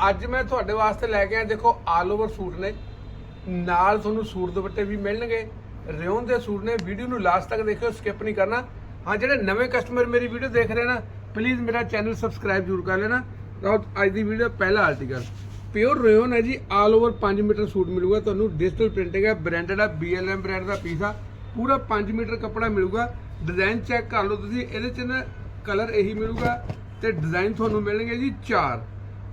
ਅੱਜ ਮੈਂ ਤੁਹਾਡੇ ਵਾਸਤੇ ਲੈ ਕੇ ਆਇਆ, ਦੇਖੋ ਆਲ ਓਵਰ ਸੂਟ ਨੇ। ਨਾਲ ਤੁਹਾਨੂੰ ਸੂਟ ਦੁਪੱਟੇ ਵੀ ਮਿਲਣਗੇ। ਰਿਓਨ ਦੇ ਸੂਟ ਨੇ ਵੀਡੀਓ ਨੂੰ ਲਾਸਟ ਤੱਕ ਦੇਖਿਓ ਸਕਿਪ ਨਹੀਂ ਕਰਨਾ। ਹਾਂ, ਜਿਹੜੇ ਨਵੇਂ ਕਸਟਮਰ ਮੇਰੀ ਵੀਡੀਓ ਦੇਖ ਰਹੇ ਨਾ ਪਲੀਜ਼ ਮੇਰਾ ਚੈਨਲ ਸਬਸਕ੍ਰਾਈਬ ਜ਼ਰੂਰ ਕਰ ਲੈਣਾ। ਤਾਂ ਅੱਜ ਦੀ ਵੀਡੀਓ ਪਹਿਲਾ ਆਰਟੀਕਲ ਪਿਓਰ ਰਿਓਨ ਹੈ ਜੀ ਆਲ ਓਵਰ 5 ਮੀਟਰ ਸੂਟ ਮਿਲੂਗਾ ਤੁਹਾਨੂੰ। ਡਿਜੀਟਲ ਪ੍ਰਿੰਟਿੰਗ ਹੈ ਬ੍ਰਾਂਡਡ ਹੈ BLM ਬ੍ਰਾਂਡ ਦਾ ਪੀਸ ਆ। ਪੂਰਾ 5 ਮੀਟਰ ਕੱਪੜਾ ਮਿਲੂਗਾ। ਡਿਜ਼ਾਈਨ ਚੈੱਕ ਕਰ ਲਓ ਤੁਸੀਂ, ਇਹਦੇ ਚ ਨਾ ਕਲਰ ਇਹੀ ਮਿਲੂਗਾ ਤੇ ਡਿਜ਼ਾਈਨ ਤੁਹਾਨੂੰ ਮਿਲਣਗੇ ਜੀ ਚਾਰ।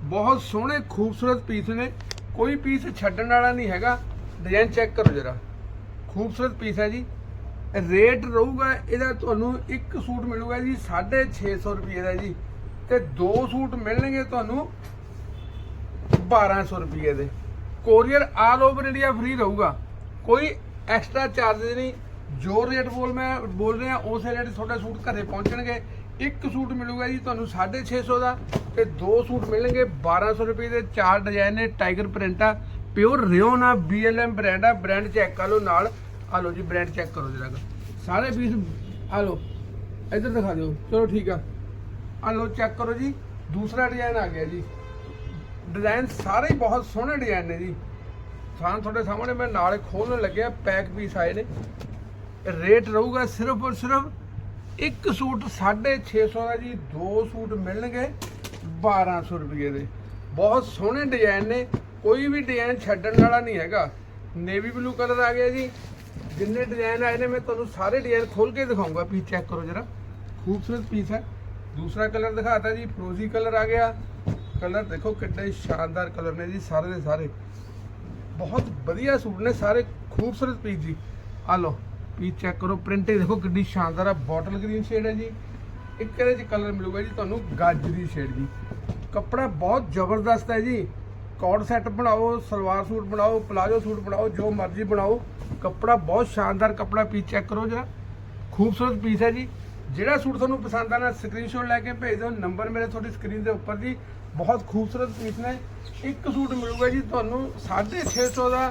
ਬਹੁਤ ਸੋਹਣੇ, ਖੂਬਸੂਰਤ ਪੀਸ ਨੇ। ਕੋਈ ਪੀਸ ਛੱਡਣ ਵਾਲਾ ਨਹੀਂ ਹੈਗਾ। ਡਿਜ਼ਾਈਨ ਚੈੱਕ ਕਰੋ ਜਰਾ। ਖੂਬਸੂਰਤ ਪੀਸ ਹੈ ਜੀ। ਰੇਟ ਰਹੂਗਾ, ਇਹਦਾ ਤੁਹਾਨੂੰ ਇੱਕ ਸੂਟ ਮਿਲੂਗਾ ਜੀ 650 ਰੁਪਏ ਦਾ ਜੀ। ਤੇ ਦੋ ਸੂਟ ਮਿਲਣਗੇ ਤੁਹਾਨੂੰ 1200 ਰੁਪਏ ਦੇ। Courier all over India free ਰਹੂਗਾ। ਕੋਈ ਐਕਸਟਰਾ ਚਾਰਜ ਨਹੀਂ। ਜੋ ਰੇਟ ਬੋਲ ਮੈਂ ਬੋਲ ਰਿਹਾ, ਉਸੇ ਰੇਟ ਤੁਹਾਡੇ ਸੂਟ ਘਰੇ ਪਹੁੰਚਣਗੇ। ਇੱਕ ਸੂਟ ਮਿਲੂਗਾ ਜੀ ਤੁਹਾਨੂੰ 650 ਦਾ ਤੇ ਦੋ ਸੂਟ ਮਿਲਣਗੇ 1200 ਰੁਪਏ ਦੇ ਚਾਰ ਡਿਜ਼ਾਈਨ ਨੇ ਟਾਈਗਰ ਪ੍ਰਿੰਟ ਆ, ਪਿਓਰ ਰਿਓਨ ਆ BLM ਬ੍ਰਾਂਡ ਆ ਬ੍ਰਾਂਡ ਚੈੱਕ ਕਰ ਲਓ ਨਾਲ। ਆ ਲਓ ਜੀ ਬ੍ਰਾਂਡ ਚੈੱਕ ਕਰੋ ਜਰਾ ਸਾਰੇ ਪੀਸ, ਆ ਲਓ, ਇੱਧਰ ਦਿਖਾ ਦਿਓ। ਚਲੋ ਠੀਕ ਆ। ਆ ਲਓ ਚੈੱਕ ਕਰੋ ਜੀ। ਦੂਸਰਾ ਡਿਜ਼ਾਈਨ ਆ ਗਿਆ ਜੀ। ਡਿਜ਼ਾਈਨ ਸਾਰੇ ਹੀ ਬਹੁਤ ਸੋਹਣੇ ਡਿਜ਼ਾਈਨ ਨੇ ਜੀ। ਸਾਂ ਤੁਹਾਡੇ ਸਾਹਮਣੇ ਮੈਂ ਨਾਲ ਖੋਲਣ ਲੱਗਿਆ, ਪੈਕ ਪੀਸ ਆਏ ਨੇ। ਰੇਟ ਰਹੂਗਾ ਸਿਰਫ ਔਰ ਸਿਰਫ ਇੱਕ ਸੂਟ 650 ਦਾ ਜੀ, ਦੋ ਸੂਟ ਮਿਲਣਗੇ 1200 ਰੁਪਏ ਦੇ। ਬਹੁਤ ਸੋਹਣੇ ਡਿਜ਼ਾਈਨ ਨੇ, ਕੋਈ ਵੀ ਡਿਜ਼ਾਈਨ ਛੱਡਣ ਵਾਲਾ ਨਹੀਂ ਹੈਗਾ। ਨੇਵੀ ਬਲੂ ਕਲਰ ਆ ਗਿਆ ਜੀ। ਜਿੰਨੇ ਡਿਜ਼ਾਈਨ ਆਏ ਨੇ, ਮੈਂ ਤੁਹਾਨੂੰ ਸਾਰੇ ਡਿਜ਼ਾਈਨ ਖੋਲ ਕੇ ਦਿਖਾਉਂਗਾ। ਪੀਸ ਚੈੱਕ ਕਰੋ ਜਰਾ। ਖੂਬਸੂਰਤ ਪੀਸ ਹੈ। ਦੂਸਰਾ ਕਲਰ ਦਿਖਾਤਾ ਜੀ ਫਰੋਜ਼ੀ ਕਲਰ ਆ ਗਿਆ। ਕਲਰ ਦੇਖੋ ਕਿੱਡੇ ਸ਼ਾਨਦਾਰ ਕਲਰ ਨੇ ਜੀ, ਸਾਰੇ ਦੇ ਸਾਰੇ। ਬਹੁਤ ਵਧੀਆ ਸੂਟ ਨੇ, ਸਾਰੇ ਖੂਬਸੂਰਤ ਪੀਸ ਜੀ। ਆ ਲਓ। ਪੀਸ ਚੈੱਕ ਕਰੋ? ਪ੍ਰਿੰਟੇ ਦੇਖੋ ਕਿੰਨੀ ਸ਼ਾਨਦਾਰ ਆ ਬੋਟਲ ਗ੍ਰੀਨ ਸ਼ੇਡ ਹੈ ਜੀ। ਇੱਕ ਇਹਦੇ ਚ ਕਲਰ ਮਿਲੂਗਾ ਜੀ ਤੁਹਾਨੂੰ ਗਾਜਰੀ ਸ਼ੇਡ ਜੀ ਕੱਪੜਾ ਬਹੁਤ ਜ਼ਬਰਦਸਤ ਹੈ ਜੀ। ਕੋਟ ਸੈੱਟ ਬਣਾਓ, ਸਲਵਾਰ ਸੂਟ ਬਣਾਓ ਪਲਾਜੋ ਸੂਟ ਬਣਾਓ, ਜੋ ਮਰਜ਼ੀ ਬਣਾਓ। ਕੱਪੜਾ ਬਹੁਤ ਸ਼ਾਨਦਾਰ ਕੱਪੜਾ ਪੀਸ ਚੈੱਕ ਕਰੋ ਜਰਾ। ਖੂਬਸੂਰਤ ਪੀਸ ਹੈ ਜੀ। ਜਿਹੜਾ ਸੂਟ ਤੁਹਾਨੂੰ ਪਸੰਦ ਆਣਾ ਸਕਰੀਨਸ਼ਾਟ ਲੈ ਕੇ ਭੇਜ ਦਿਓ। ਨੰਬਰ ਮੇਰੇ ਤੁਹਾਡੀ ਸਕਰੀਨ ਦੇ ਉੱਪਰ ਜੀ। ਬਹੁਤ ਖੂਬਸੂਰਤ ਪੀਸ ਨੇ। ਇੱਕ ਸੂਟ ਮਿਲੂਗਾ ਜੀ ਤੁਹਾਨੂੰ 650 ਦਾ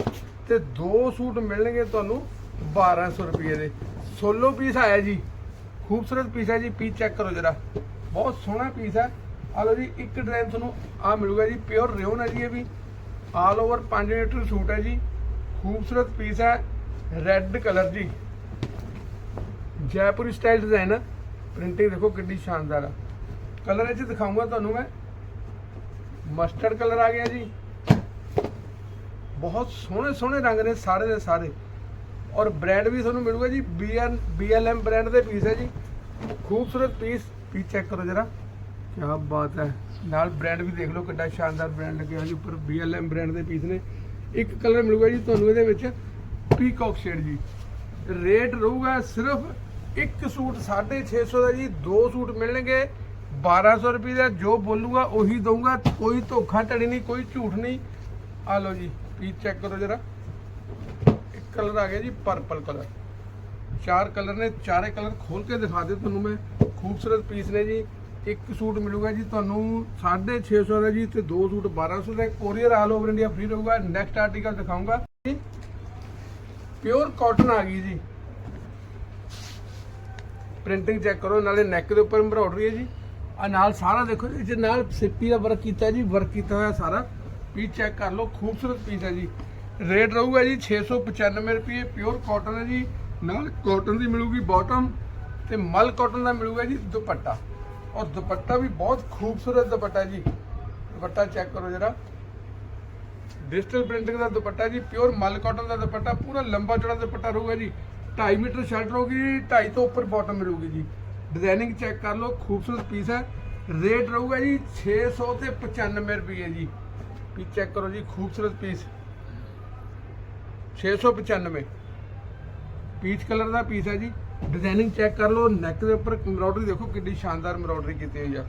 ਤੇ ਦੋ ਸੂਟ ਮਿਲਣਗੇ ਤੁਹਾਨੂੰ 1200 ਰੁਪਏ ਦੇ। ਸੋਲੋ ਪੀਸ ਆਇਆ ਜੀ। ਖੂਬਸੂਰਤ ਪੀਸ ਹੈ ਜੀ ਪੀਸ ਚੈੱਕ ਕਰੋ ਜਰਾ। ਬਹੁਤ ਸੋਹਣਾ ਪੀਸ ਹੈ। ਆ ਲਓ ਜੀ, ਇੱਕ ਡਿਜ਼ਾਈਨ ਤੁਹਾਨੂੰ ਆ ਮਿਲੂਗਾ ਜੀ ਪਿਓਰ ਰਿਓਨ ਹੈ ਜੀ ਇਹ ਵੀ। ਆਲ ਓਵਰ 5 ਮੀਟਰ ਸੂਟ ਹੈ ਜੀ। ਖੂਬਸੂਰਤ ਪੀਸ ਹੈ ਰੈੱਡ ਕਲਰ ਜੀ। ਜੈਪੁਰੀ ਸਟਾਈਲ ਡਿਜ਼ਾਈਨ ਪ੍ਰਿੰਟਿੰਗ ਦੇਖੋ ਕਿੰਨੀ ਸ਼ਾਨਦਾਰ ਆ। ਕਲਰ ਇਹ ਚ ਦਿਖਾਉਂਗਾ ਤੁਹਾਨੂੰ ਮੈਂ। ਮਸਟਰਡ ਕਲਰ ਆ ਗਿਆ ਜੀ। ਬਹੁਤ ਸੋਹਣੇ ਸੋਹਣੇ ਰੰਗ ਨੇ ਸਾਰੇ ਦੇ ਸਾਰੇ। ਔਰ ਬ੍ਰਾਂਡ ਵੀ ਤੁਹਾਨੂੰ ਮਿਲੂਗਾ ਜੀ BN BLM ਬ੍ਰਾਂਡ ਦੇ ਪੀਸ ਹੈ ਜੀ। ਖੂਬਸੂਰਤ ਪੀਸ ਪੀਸ ਚੈੱਕ ਕਰੋ ਜਰਾ। ਕੀ ਬਾਤ ਹੈ। ਨਾਲ ਬ੍ਰਾਂਡ ਵੀ ਦੇਖ ਲਓ ਕਿੰਨਾ ਸ਼ਾਨਦਾਰ ਬ੍ਰਾਂਡ ਲੱਗਿਆ ਜੀ ਉੱਪਰ। BLM ਬ੍ਰਾਂਡ ਦੇ ਪੀਸ ਨੇ। ਇੱਕ ਕਲਰ ਮਿਲੂਗਾ ਜੀ ਤੁਹਾਨੂੰ ਇਹਦੇ ਵਿੱਚ ਪੀਕੌਕ ਸ਼ੇਡ ਜੀ। ਰੇਟ ਰਹੂਗਾ ਸਿਰਫ ਇੱਕ ਸੂਟ 650 ਦਾ ਜੀ, ਦੋ ਸੂਟ ਮਿਲਣਗੇ 1200 ਰੁਪਏ ਦਾ। ਜੋ ਬੋਲੂਗਾ ਉਹੀ ਦਊਗਾ, ਕੋਈ ਧੋਖਾ ਧੜੀ ਨਹੀਂ, ਕੋਈ ਝੂਠ ਨਹੀਂ। ਆ ਲਓ ਜੀ ਪੀਸ ਚੈੱਕ ਕਰੋ ਜਰਾ। ਕਲਰ ਆ ਗਿਆ ਜੀ ਪਰਪਲ ਕਲਰ। ਚਾਰ ਕਲਰ ਨੇ, ਚਾਰੇ ਕਲਰ ਖੋਲ ਕੇ ਦਿਖਾ ਦਿਓ ਤੁਹਾਨੂੰ ਮੈਂ। ਖੂਬਸੂਰਤ ਪੀਸ ਨੇ ਜੀ। ਇੱਕ ਸੂਟ ਮਿਲੂਗਾ ਜੀ ਤੁਹਾਨੂੰ 650 ਦਾ ਜੀ ਤੇ ਦੋ ਸੂਟ 1200 ਦਾ। Courier all over India free ਰਹੂਗਾ। ਨੈਕਸਟ ਆਰਟੀਕਲ ਦਿਖਾਉਂਗਾ। ਪਿਓਰ ਕਾਟਨ ਆ ਗਈ ਜੀ। ਪ੍ਰਿੰਟਿੰਗ ਚੈੱਕ ਕਰੋ, ਨਾਲੇ ਨੈਕ ਦੇ ਉੱਪਰ ਐਮਬ੍ਰੋਇਡਰੀ ਹੈ ਜੀ। ਆ ਨਾਲ ਸਾਰਾ ਦੇਖੋ ਜੀ ਨਾਲ ਸਿੱਪੀ ਦਾ ਵਰਕ ਕੀਤਾ ਜੀ ਵਰਕ ਕੀਤਾ ਹੋਇਆ ਸਾਰਾ। ਪੀਸ ਚੈੱਕ ਕਰ ਲਓ, ਖੂਬਸੂਰਤ ਪੀਸ ਹੈ ਜੀ। ਰੇਟ ਰਹੂਗਾ ਜੀ 695 ਰੁਪਏ ਪਿਓਰ ਕਾਟਨ ਹੈ ਜੀ। ਨਾਲ ਕਾਟਨ ਦੀ ਮਿਲੂਗੀ ਬਾਟਮ ਤੇ ਮਲ ਕਾਟਨ ਦਾ ਮਿਲੂਗਾ ਜੀ ਦੁਪੱਟਾ। ਔਰ ਦੁਪੱਟਾ ਵੀ ਬਹੁਤ ਖੂਬਸੂਰਤ ਦੁਪੱਟਾ ਜੀ। ਦੁਪੱਟਾ ਚੈੱਕ ਕਰੋ ਜਰਾ। ਡਿਜੀਟਲ ਪ੍ਰਿੰਟਿੰਗ ਦਾ ਦੁਪੱਟਾ ਜੀ ਪਿਓਰ ਮਲ ਕਾਟਨ ਦਾ ਦੁਪੱਟਾ, ਪੂਰਾ ਲੰਬਾ ਚੌੜਾ ਦੁਪੱਟਾ ਰਹੂਗਾ ਜੀ। 2.5 ਮੀਟਰ ਸ਼ਰਟ ਰਹੂਗੀ 2.5 ਤੋਂ ਉੱਪਰ ਬਾਟਮ ਮਿਲੂਗੀ ਜੀ। ਡਿਜ਼ਾਈਨਿੰਗ ਚੈੱਕ ਕਰ ਲਓ, ਖੂਬਸੂਰਤ ਪੀਸ ਹੈ। ਰੇਟ ਰਹੂਗਾ ਜੀ 600 ਤੇ 95 ਰੁਪਏ ਜੀ। ਪੀਸ ਚੈੱਕ ਕਰੋ ਜੀ, ਖੂਬਸੂਰਤ ਪੀਸ 695 ਪੀਚ ਕਲਰ ਦਾ ਪੀਸ ਹੈ ਜੀ। ਡਿਜ਼ਾਈਨਿੰਗ ਚੈੱਕ ਕਰ ਲਓ ਨੈਕ ਦੇ ਉੱਪਰ ਐਮਬ੍ਰੋਇਡਰੀ ਦੇਖੋ ਕਿੰਨੀ ਸ਼ਾਨਦਾਰ ਐਮਬ੍ਰੋਇਡਰੀ ਕੀਤੀ ਹੋਈ ਆ।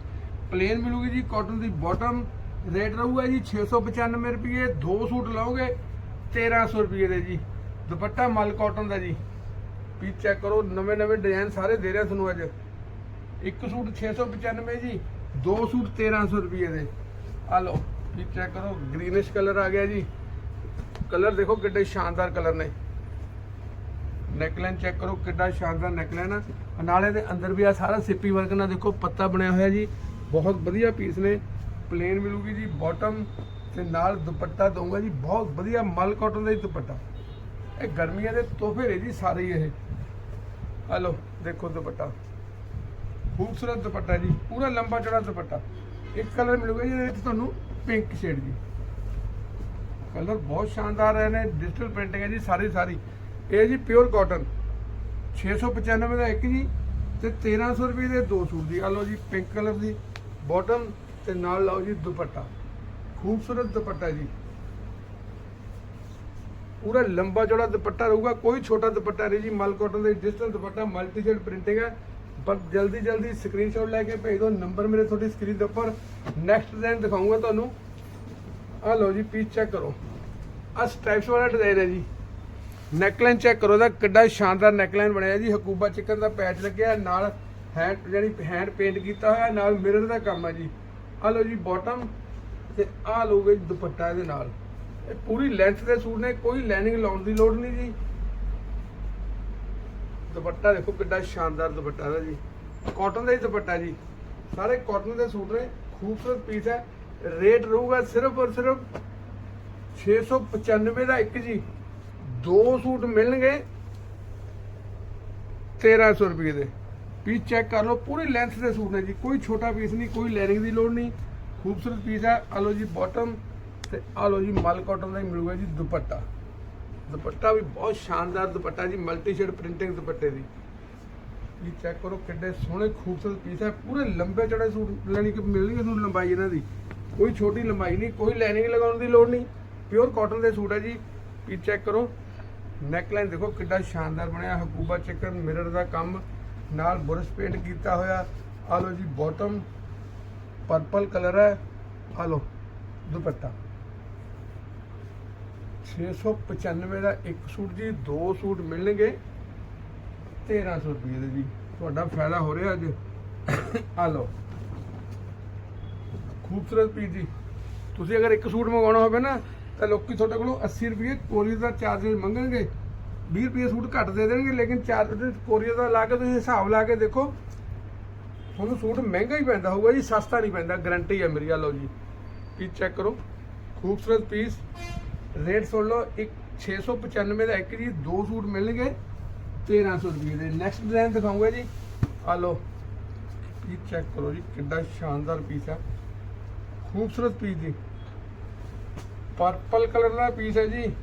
ਪਲੇਨ ਮਿਲੂਗੀ ਜੀ ਕਾਟਨ ਦੀ ਬਾਟਮ ਰੇਟ ਰਹੂਗਾ ਜੀ 695 ਰੁਪਏ। ਦੋ ਸੂਟ ਲਓਗੇ 1300 ਰੁਪਏ ਦੇ ਜੀ। ਦੁਪੱਟਾ ਮਲ ਕਾਟਨ ਦਾ ਜੀ। ਪੀਸ ਚੈੱਕ ਕਰੋ, ਨਵੇਂ ਨਵੇਂ ਡਿਜ਼ਾਈਨ ਸਾਰੇ ਦੇ ਰਿਹਾ ਤੁਹਾਨੂੰ ਅੱਜ। ਇੱਕ ਸੂਟ 695 ਜੀ, ਦੋ ਸੂਟ 1300 ਰੁਪਏ ਦੇ। ਆ ਲਓ ਪੀਸ ਚੈੱਕ ਕਰੋ ਗ੍ਰੀਨਿਸ਼ ਕਲਰ ਆ ਗਿਆ ਜੀ। ਕਲਰ ਦੇਖੋ ਕਿੱਡੇ ਸ਼ਾਨਦਾਰ ਕਲਰ ਨੇ। ਨੈਕਲਾਈਨ ਚੈੱਕ ਕਰੋ ਕਿੱਡਾ ਸ਼ਾਨਦਾਰ ਨੈਕਲਾਈਨ ਆ। ਨਾਲੇ ਦੇ ਅੰਦਰ ਵੀ ਆ ਸਾਰਾ ਸਿੱਪੀ ਵਰਕ ਨਾਲ ਦੇਖੋ ਪੱਤਾ ਬਣਿਆ ਹੋਇਆ ਜੀ। ਬਹੁਤ ਵਧੀਆ ਪੀਸ ਨੇ। ਪਲੇਨ ਮਿਲੂਗੀ ਜੀ ਬਾਟਮ ਤੇ ਨਾਲ ਦੁਪੱਟਾ ਦਊਂਗਾ ਜੀ। ਬਹੁਤ ਵਧੀਆ ਮਲ ਕਾਟਨ ਦਾ ਹੀ ਦੁਪੱਟਾ। ਇਹ ਗਰਮੀਆਂ ਦੇ ਤੋਹਫੇ ਨੇ ਜੀ ਸਾਰੇ ਹੀ ਇਹ ਹਲੋ ਦੇਖੋ ਦੁਪੱਟਾ। ਖੂਬਸੂਰਤ ਦੁਪੱਟਾ ਜੀ। ਪੂਰਾ ਲੰਬਾ ਚੌੜਾ ਦੁਪੱਟਾ। ਇੱਕ ਕਲਰ ਮਿਲੂਗਾ ਜੀ, ਇਹਦੇ ਵਿੱਚ ਤੁਹਾਨੂੰ ਪਿੰਕ ਸ਼ੇਡ ਜੀ। ਕਲਰ ਬਹੁਤ ਸ਼ਾਨਦਾਰ ਰਹੇ ਨੇ ਡਿਜੀਟਲ ਪ੍ਰਿੰਟਿੰਗ ਹੈ ਜੀ, ਸਾਰੀ ਸਾਰੀ। ਇਹ ਜੀ ਪਿਓਰ ਕਾਟਨ 695 ਦਾ ਇੱਕ ਜੀ, ਤੇ 1300 ਰੁਪਏ ਦੇ ਦੋ ਸੂਟ ਜੀ। ਆ ਲਓ ਜੀ ਪਿੰਕ ਕਲਰ ਦੀ ਬਾਟਮ ਤੇ ਨਾਲ ਲਓ ਜੀ ਦੁਪੱਟਾ। ਖੂਬਸੂਰਤ ਦੁਪੱਟਾ ਜੀ। ਪੂਰਾ ਲੰਬਾ ਚੌੜਾ ਦੁਪੱਟਾ ਰਹੂਗਾ, ਕੋਈ ਛੋਟਾ ਦੁਪੱਟਾ ਨਹੀਂ ਜੀ। ਮਲ ਕਾਟਨ ਦਾ digital dupatta multi shade printing ਹੈ। ਪਰ ਜਲਦੀ ਜਲਦੀ ਸਕਰੀਨਸ਼ਾਟ ਲੈ ਕੇ ਭੇਜ ਦਿਓ। ਨੰਬਰ ਮੇਰੇ ਤੁਹਾਡੀ ਸਕਰੀਨ ਦੇ ਉੱਪਰ। ਨੈਕਸਟ ਡਿਜ਼ਾਈਨ ਦਿਖਾਉਂਗਾ ਤੁਹਾਨੂੰ। ਆ ਲਓ ਜੀ ਪੀਸ ਚੈੱਕ ਕਰੋ। ਆ ਸਟ੍ਰਾਈਪਸ ਵਾਲਾ ਡਿਜ਼ਾਈਨ ਹੈ ਜੀ। ਨੈਕਲਾਈਨ ਚੈੱਕ ਕਰੋ ਦਾ ਕਿੱਡਾ ਸ਼ਾਨਦਾਰ ਨੈਕਲਾਈਨ ਬਣਿਆ ਜੀ। ਹਕੂਬਾ ਚਿਕਨ ਦਾ ਪੈਚ ਲੱਗਿਆ, ਨਾਲ ਹੈਂਡ ਜਿਹੜੀ ਹੈਂਡ ਪੇਂਟ ਕੀਤਾ ਹੋਇਆ, ਨਾਲ ਮਿਰਰ ਦਾ ਕੰਮ ਹੈ ਜੀ। ਆ ਲਓ ਜੀ ਬਾਟਮ ਤੇ ਆ ਲਓਗੇ ਦੁਪੱਟਾ ਇਹਦੇ ਨਾਲ। ਇਹ ਪੂਰੀ ਲੈਂਥ ਦੇ ਸੂਟ ਨੇ, ਕੋਈ ਲਾਈਨਿੰਗ ਲਾਉਣ ਦੀ ਲੋੜ ਨਹੀਂ ਜੀ। ਦੁਪੱਟਾ ਦੇਖੋ ਕਿੱਡਾ ਸ਼ਾਨਦਾਰ ਦੁਪੱਟਾ ਦਾ ਜੀ। ਕਾਟਨ ਦਾ ਹੀ ਦੁਪੱਟਾ ਜੀ। ਸਾਰੇ ਕਾਟਨ ਦੇ ਸੂਟ ਨੇ, ਖੂਬਸੂਰਤ ਪੀਸ ਹੈ। ਰੇਟ ਰਹੂਗਾ ਸਿਰਫ ਔਰ ਸਿਰਫ 695 ਦਾ ਇੱਕ ਜੀ। ਦੋ ਸੂਟ ਮਿਲਣਗੇ 1300 ਰੁਪਏ ਦੇ। ਪੀਸ ਚੈੱਕ ਕਰ ਲਓ, ਪੂਰੀ ਲੈਂਥ ਦੇ ਸੂਟ ਨੇ ਜੀ। ਕੋਈ ਛੋਟਾ ਪੀਸ ਨਹੀਂ, ਕੋਈ ਲੈਰਿੰਗ ਦੀ ਲੋੜ ਨਹੀਂ। ਖੂਬਸੂਰਤ ਪੀਸ ਹੈ। ਆ ਲਓ ਜੀ ਬਾਟਮ ਤੇ ਆ ਲਓ ਜੀ ਮਲ ਕਾਟਨ ਦਾ ਹੀ ਮਿਲੂਗਾ ਜੀ ਦੁਪੱਟਾ। ਦੁਪੱਟਾ ਵੀ ਬਹੁਤ ਸ਼ਾਨਦਾਰ ਦੁਪੱਟਾ ਜੀ ਮਲਟੀ ਸ਼ੇਡ ਪ੍ਰਿੰਟਿੰਗ ਦੁਪੱਟੇ ਦੀ। ਇਹ ਚੈੱਕ ਕਰੋ ਕਿੰਨੇ ਸੋਹਣੇ ਖੂਬਸੂਰਤ ਪੀਸ ਹੈ। ਪੂਰੇ ਲੰਬੇ ਚੜੇ ਸੂਟ ਲੈਣੀ ਕਿ ਮਿਲਣਗੇ ਤੁਹਾਨੂੰ ਲੰਬਾਈ ਇਹਨਾਂ ਦੀ। ਕੋਈ ਛੋਟੀ ਲੰਬਾਈ ਨਹੀਂ, ਕੋਈ ਲਾਈਨਿੰਗ ਲਗਾਉਣ ਦੀ ਲੋੜ ਨਹੀਂ। ਪਿਓਰ ਕਾਟਨ ਦੇ ਸੂਟ ਹੈ ਜੀ ਪੀਸ ਚੈੱਕ ਕਰੋ। ਨੈਕਲਾਈਨ ਦੇਖੋ ਕਿੱਡਾ ਸ਼ਾਨਦਾਰ ਬਣਿਆ, ਹਕੂਬਾ ਚਿਕਨ ਮਿਰਰ ਦਾ ਕੰਮ। ਨਾਲ ਬੁਰਸ਼ ਪੇਂਟ ਕੀਤਾ ਹੋਇਆ। ਆ ਲਓ ਜੀ ਬਾਟਮ ਪਰਪਲ ਕਲਰ ਹੈ। ਆ ਲਓ, ਦੁਪੱਟਾ। 695 ਦਾ ਇੱਕ ਸੂਟ ਜੀ, ਦੋ ਸੂਟ ਮਿਲਣਗੇ। 1300 ਰੁਪਏ ਦੇ ਜੀ। ਤੁਹਾਡਾ ਫਾਇਦਾ ਹੋ ਰਿਹਾ ਅੱਜ। ਆ ਲਓ। ਖੂਬਸੂਰਤ ਪੀਸ ਜੀ। ਤੁਸੀਂ ਅਗਰ ਇੱਕ ਸੂਟ ਮੰਗਵਾਉਣਾ ਹੋਵੇ ਨਾ, ਤਾਂ ਲੋਕੀ ਤੁਹਾਡੇ ਕੋਲੋਂ 80 ਰੁਪਏ ਕੋਰੀਅਰ ਦਾ ਚਾਰਜ ਮੰਗਣਗੇ। 20 ਰੁਪਏ ਸੂਟ ਘੱਟ ਦੇ ਦੇਣਗੇ, ਲੇਕਿਨ ਚਾਰਜ ਕੋਰੀਅਰ ਦਾ ਲਾ ਕੇ ਤੁਸੀਂ ਹਿਸਾਬ ਲਾ ਕੇ ਦੇਖੋ। ਤੁਹਾਨੂੰ ਸੂਟ ਮਹਿੰਗਾ ਹੀ ਪੈਂਦਾ ਹੋਊਗਾ ਜੀ, ਸਸਤਾ ਨਹੀਂ ਪੈਂਦਾ ਗਾਰੰਟੀ ਹੈ ਮੇਰੀ ਆ ਲਓ ਜੀ। ਪੀਸ ਚੈੱਕ ਕਰੋ। ਖੂਬਸੂਰਤ ਪੀਸ ਰੇਟ ਸੁਣ ਲਓ, ਇੱਕ 695 ਦਾ ਇੱਕ ਜੀ, ਦੋ ਸੂਟ ਮਿਲਣਗੇ 1300 ਰੁਪਏ ਦੇ। ਨੈਕਸਟ ਡਿਜ਼ਾਈਨ ਦਿਖਾਉਂਗਾ ਜੀ। ਆ ਲਓ ਪੀਸ ਚੈੱਕ ਕਰੋ ਜੀ, ਕਿੱਡਾ ਸ਼ਾਨਦਾਰ ਪੀਸ ਆ। ਖੂਬਸੂਰਤ ਪੀਸ ਜੀ। ਪਰਪਲ ਕਲਰ ਦਾ ਪੀਸ ਹੈ ਜੀ।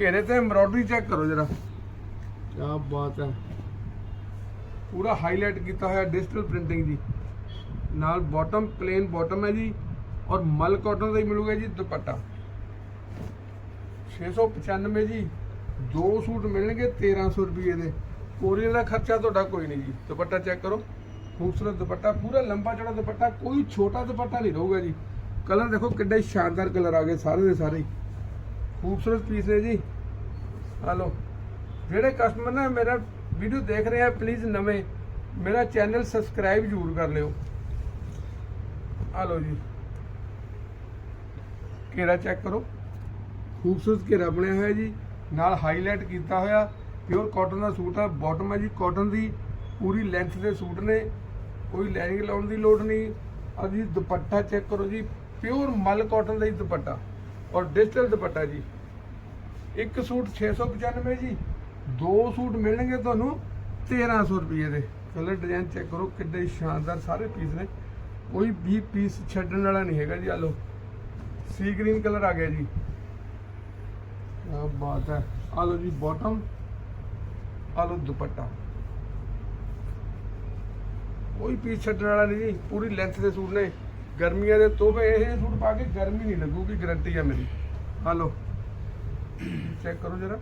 ਘੇਰੇ ਤੇ ਐਮਬ੍ਰੋਇਡਰੀ ਚੈੱਕ ਕਰੋ ਜਰਾ। ਕੀ ਬਾਤ ਹੈ। ਪੂਰਾ ਹਾਈਲਾਈਟ ਕੀਤਾ ਹੋਇਆ ਡਿਜੀਟਲ ਪ੍ਰਿੰਟਿੰਗ ਜੀ। ਨਾਲ ਬਾਟਮ ਪਲੇਨ ਬਾਟਮ ਹੈ ਜੀ। ਔਰ ਮਲ ਕਾਟਨ ਦਾ ਹੀ ਮਿਲੂਗਾ ਜੀ ਦੁਪੱਟਾ। 695 ਜੀ। ਦੋ ਸੂਟ ਮਿਲਣਗੇ 1300 ਰੁਪਏ ਦੇ। ਕੋਰੀਅਰ ਦਾ ਖਰਚਾ ਤੁਹਾਡਾ ਕੋਈ ਨਹੀਂ ਜੀ। ਦੁਪੱਟਾ ਚੈੱਕ ਕਰੋ। ਖੂਬਸੂਰਤ ਦੁਪੱਟਾ, ਪੂਰਾ ਲੰਬਾ ਚੌੜਾ ਦੁਪੱਟਾ, ਕੋਈ ਛੋਟਾ ਦੁਪੱਟਾ ਨਹੀਂ ਰਹੂਗਾ ਜੀ। ਕਲਰ ਦੇਖੋ ਕਿੱਡੇ ਸ਼ਾਨਦਾਰ ਕਲਰ ਆ ਗਏ ਸਾਰੇ ਦੇ ਸਾਰੇ ਹੀ। ਖੂਬਸੂਰਤ ਪੀਸ ਨੇ ਜੀ। ਹਲੋ ਜਿਹੜੇ ਕਸਟਮਰ ਨਾ ਮੇਰਾ ਵੀਡੀਓ ਦੇਖ ਰਹੇ ਆ ਪਲੀਜ਼ ਨਵੇਂ, ਮੇਰਾ ਚੈਨਲ ਸਬਸਕ੍ਰਾਈਬ ਜ਼ਰੂਰ ਕਰ ਲਿਓ। ਆ ਲਓ ਜੀ। ਘੇਰਾ ਚੈੱਕ ਕਰੋ। ਖੂਬਸੂਰਤ ਘੇਰਾ ਬਣਿਆ ਹੋਇਆ ਜੀ। ਨਾਲ ਹਾਈਲਾਈਟ ਕੀਤਾ ਹੋਇਆ। ਪਿਓਰ ਕਾਟਨ ਦਾ ਸੂਟ ਆ। ਬਾਟਮ ਹੈ ਜੀ। ਕਾਟਨ ਦੀ ਪੂਰੀ ਲੈਂਥ ਦੇ ਸੂਟ ਨੇ। ਕੋਈ ਲਾਈਨਿੰਗ ਲਾਉਣ ਦੀ ਲੋੜ ਨਹੀਂ। ਆ ਜੀ ਦੁਪੱਟਾ ਚੈੱਕ ਕਰੋ ਜੀ। ਪਿਓਰ ਮਲ ਕਾਟਨ ਦਾ ਹੀ ਦੁਪੱਟਾ ਔਰ ਡਿਜੀਟਲ ਦੁਪੱਟਾ ਜੀ। ਇੱਕ ਸੂਟ 695 ਜੀ। ਦੋ ਸੂਟ ਮਿਲਣਗੇ ਤੁਹਾਨੂੰ 1300 ਰੁਪਏ ਦੇ। ਕਲਰ ਡਿਜ਼ਾਈਨ ਚੈੱਕ ਕਰੋ ਕਿੱਡੇ ਸ਼ਾਨਦਾਰ ਸਾਰੇ ਪੀਸ ਨੇ। ਕੋਈ ਵੀ ਪੀਸ ਛੱਡਣ ਵਾਲਾ ਨਹੀਂ ਹੈਗਾ ਜੀ। ਆ ਲਓ ਸੀ ਗ੍ਰੀਨ ਕਲਰ ਆ ਗਿਆ ਜੀ। ਕੀ ਬਾਤ ਹੈ। ਆ ਲਓ ਜੀ ਬਾਟਮ ਆ ਲਓ ਦੁਪੱਟਾ। ਕੋਈ ਪੀਸ ਛੱਡਣ ਵਾਲਾ ਨਹੀਂ ਜੀ, ਪੂਰੀ ਲੈਂਥ ਦੇ ਸੂਟ ਨੇ। ਗਰਮੀਆਂ ਦੇ ਤੋਹਫੇ, ਇਹ ਸੂਟ ਪਾ ਕੇ ਗਰਮੀ ਨਹੀਂ ਲੱਗੂਗੀ ਗਰੰਟੀ ਹੈ ਮੇਰੀ। ਆ ਲਓ। ਚੈੱਕ ਕਰੋ ਜਰਾ।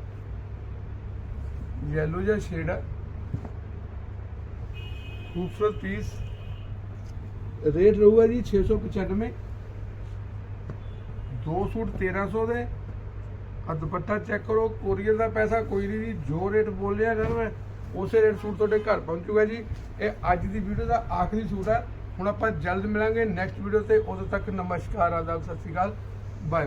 ਯੈਲੋ ਜਿਹਾ ਸ਼ੇਡ ਹੈ ਖੂਬਸੂਰਤ ਪੀਸ ਰੇਟ ਰਹੂਗਾ ਜੀ 695 ਦੋ ਸੂਟ 1300 ਦੇ। ਆ ਦੁਪੱਟਾ ਚੈੱਕ ਕਰੋ, ਕੋਰੀਅਰ ਦਾ ਪੈਸਾ ਕੋਈ ਨਹੀਂ ਜੀ, ਜੋ ਰੇਟ ਬੋਲਿਆ ਨਾ ਮੈਂ ਉਸੇ ਰੇਟ ਸੂਟ ਤੁਹਾਡੇ ਘਰ ਪਹੁੰਚੂਗਾ ਜੀ। ਇਹ ਅੱਜ ਦੀ ਵੀਡੀਓ ਦਾ ਆਖਰੀ ਸੂਟ ਹੈ। ਹੁਣ ਆਪਾਂ ਜਲਦ ਮਿਲਾਂਗੇ। ਨੈਕਸਟ ਵੀਡੀਓ ਤੇ ਉਦੋਂ ਤੱਕ ਨਮਸਕਾਰ, ਆਦਾਬ, ਸਤਿ ਸ਼੍ਰੀ ਅਕਾਲ।